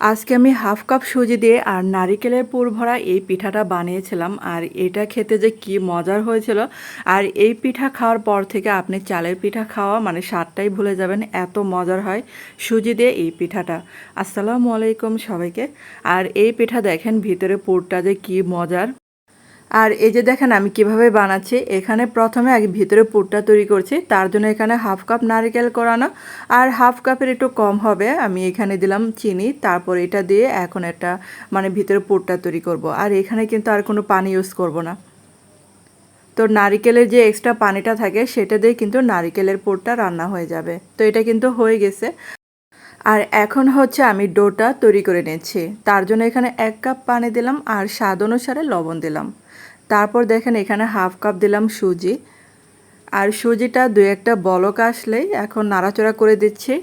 আজকে আমি half cup সুজি দিয়ে আর নারিকেলের পুর ভরা এই পিঠাটা বানিয়েছিলাম আর এটা খেতে যে কি মজার হয়েছিল। আর এই পিঠা খাওয়ার পর থেকে আপনি চালের পিঠা খাওয়া মানে স্বাদটাই ভুলে যাবেন, এত মজার হয় সুজি দিয়ে এই পিঠাটা। আসসালামু আলাইকুম সবাইকে। আর এই পিঠা দেখেন ভিতরে পুরটা যে কি মজার। আর এই যে দেখেন আমি কীভাবে বানাচ্ছি, এখানে প্রথমে আগে ভিতরে পুরটা তৈরি করছি, তার জন্য এখানে হাফ কাপ নারকেল করানো, আর হাফ কাপের একটু কম হবে, আমি এখানে দিলাম চিনি, তারপর এটা দিয়ে এখন এটা মানে ভিতরে পুরটা তৈরি করব, আর এখানে কিন্তু আর কোনো পানি ইউজ করব না। তো নারিকেলের যে এক্সট্রা পানিটা থাকে, সেটা দিয়ে কিন্তু নারিকেলের পুরটা রান্না হয়ে যাবে। তো এটা কিন্তু হয়ে গেছে। আর এখন হচ্ছে আমি ডোটা তৈরি করে নিচ্ছি, তার জন্য এখানে এক কাপ পানি দিলাম, আর স্বাদ অনুসারে লবণ দিলাম। তারপর দেখেন এখানে হাফ কাপ দিলাম সুজি। আর সুজিটা দু একটা বলক আসলেই এখন নাড়াচড়া করে দিচ্ছি।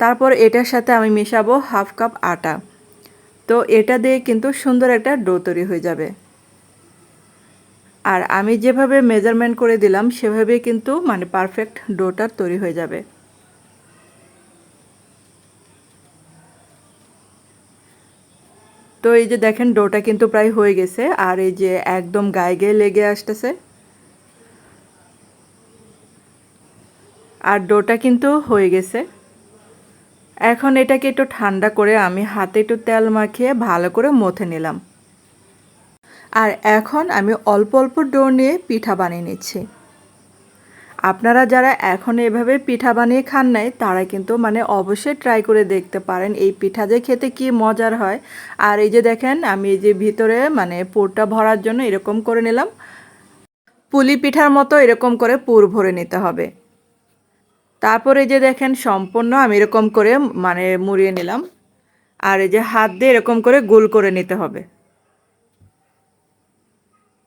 তারপর এটার সাথে আমি মেশাবো হাফ কাপ আটা। তো এটা দিয়ে কিন্তু সুন্দর একটা ডো তৈরি হয়ে যাবে। আর আমি যেভাবে মেজারমেন্ট করে দিলাম সেভাবে কিন্তু মানে পারফেক্ট ডোটার তৈরি হয়ে যাবে। তো এই যে দেখেন, ডোটা কিন্তু প্রায় হয়ে গেছে, আর এই যে একদম গায়ে গায়ে লেগে আসতেছে। আর ডোটা কিন্তু হয়ে গেছে। এখন এটাকে একটু ঠান্ডা করে আমি হাতে একটু তেল মাখিয়ে ভালো করে মথে নিলাম। আর এখন আমি অল্প অল্প ডো নিয়ে পিঠা বানিয়ে নিচ্ছি। আপনারা যারা এখন এভাবে পিঠা বানিয়ে খান নাই, তারা কিন্তু মানে অবশ্যই ট্রাই করে দেখতে পারেন এই পিঠা যে খেতে কি মজার হয়। আর এই যে দেখেন, আমি এই যে ভিতরে মানে পুরটা ভরার জন্য এরকম করে নিলাম। পুলি পিঠার মতো এরকম করে পুর ভরে নিতে হবে। তারপরে যে দেখেন, সম্পূর্ণ আমি এরকম করে মানে মুড়িয়ে নিলাম। আর এই যে হাত দিয়ে এরকম করে গোল করে নিতে হবে।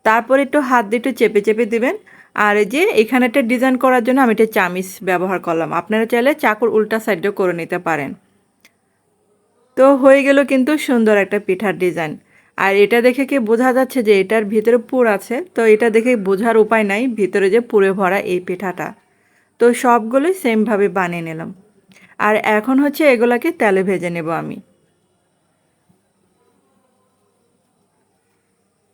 তারপর একটু হাত দিয়ে একটু চেপে চেপে দিবেন। আর এই যে এখানে একটা ডিজাইন করার জন্য আমি এটা চামিচ ব্যবহার করলাম। আপনারা চাইলে চাকুর উল্টা সাইডেও করে নিতে পারেন। তো হয়ে গেল কিন্তু সুন্দর একটা পিঠার ডিজাইন আর এটা দেখে কি বোঝা যাচ্ছে যে এটার ভিতরে পুর আছে? তো এটা দেখে বোঝার উপায় নাই, ভিতরে যে পুরে ভরা এই পিঠাটা। তো সবগুলোই সেমভাবে বানিয়ে নিলাম। আর এখন হচ্ছে এগুলাকে তেলে ভেজে নেব আমি।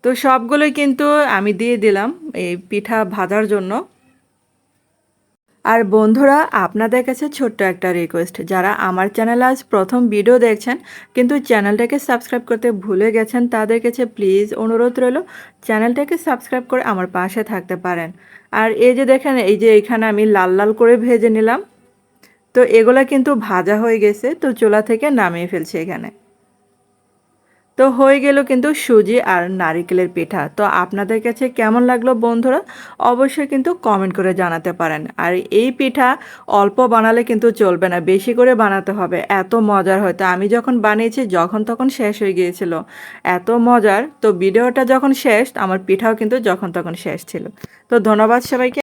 তো সবগুলোই কিন্তু আমি দিয়ে দিলাম এই পিঠা ভাজার জন্য। আর বন্ধুরা, আপনাদের কাছে ছোট্ট একটা রিকোয়েস্ট যারা আমার চ্যানেল আজ প্রথম ভিডিও দেখছেন, কিন্তু চ্যানেলটাকে সাবস্ক্রাইব করতে ভুলে গেছেন, তাদের কাছে প্লিজ অনুরোধ রইল চ্যানেলটাকে সাবস্ক্রাইব করে আমার পাশে থাকতে পারেন। আর এই যে দেখেন, এই যে এখানে আমি লাল লাল করে ভেজে নিলাম। তো এগুলা কিন্তু ভাজা হয়ে গেছে, তো চোলা থেকে নামিয়ে ফেলছি এখানে। তো হয়ে গেল কিন্তু সুজি আর নারিকেলের পিঠা। তো আপনাদের কাছে কেমন লাগল বন্ধুরা? অবশ্যই কিন্তু কমেন্ট করে জানাতে পারেন। আর এই পিঠা অল্প বানালে কিন্তু চলবে না, বেশি করে বানাতে হবে। এত মজার হয়তো আমি যখন বানিয়েছি, যখন তখন শেষ হয়ে গিয়েছিল। এত মজার। তো ভিডিওটা যখন শেষ, আমার পিঠাও কিন্তু যখন তখন শেষ ছিল। তো ধন্যবাদ সবাইকে।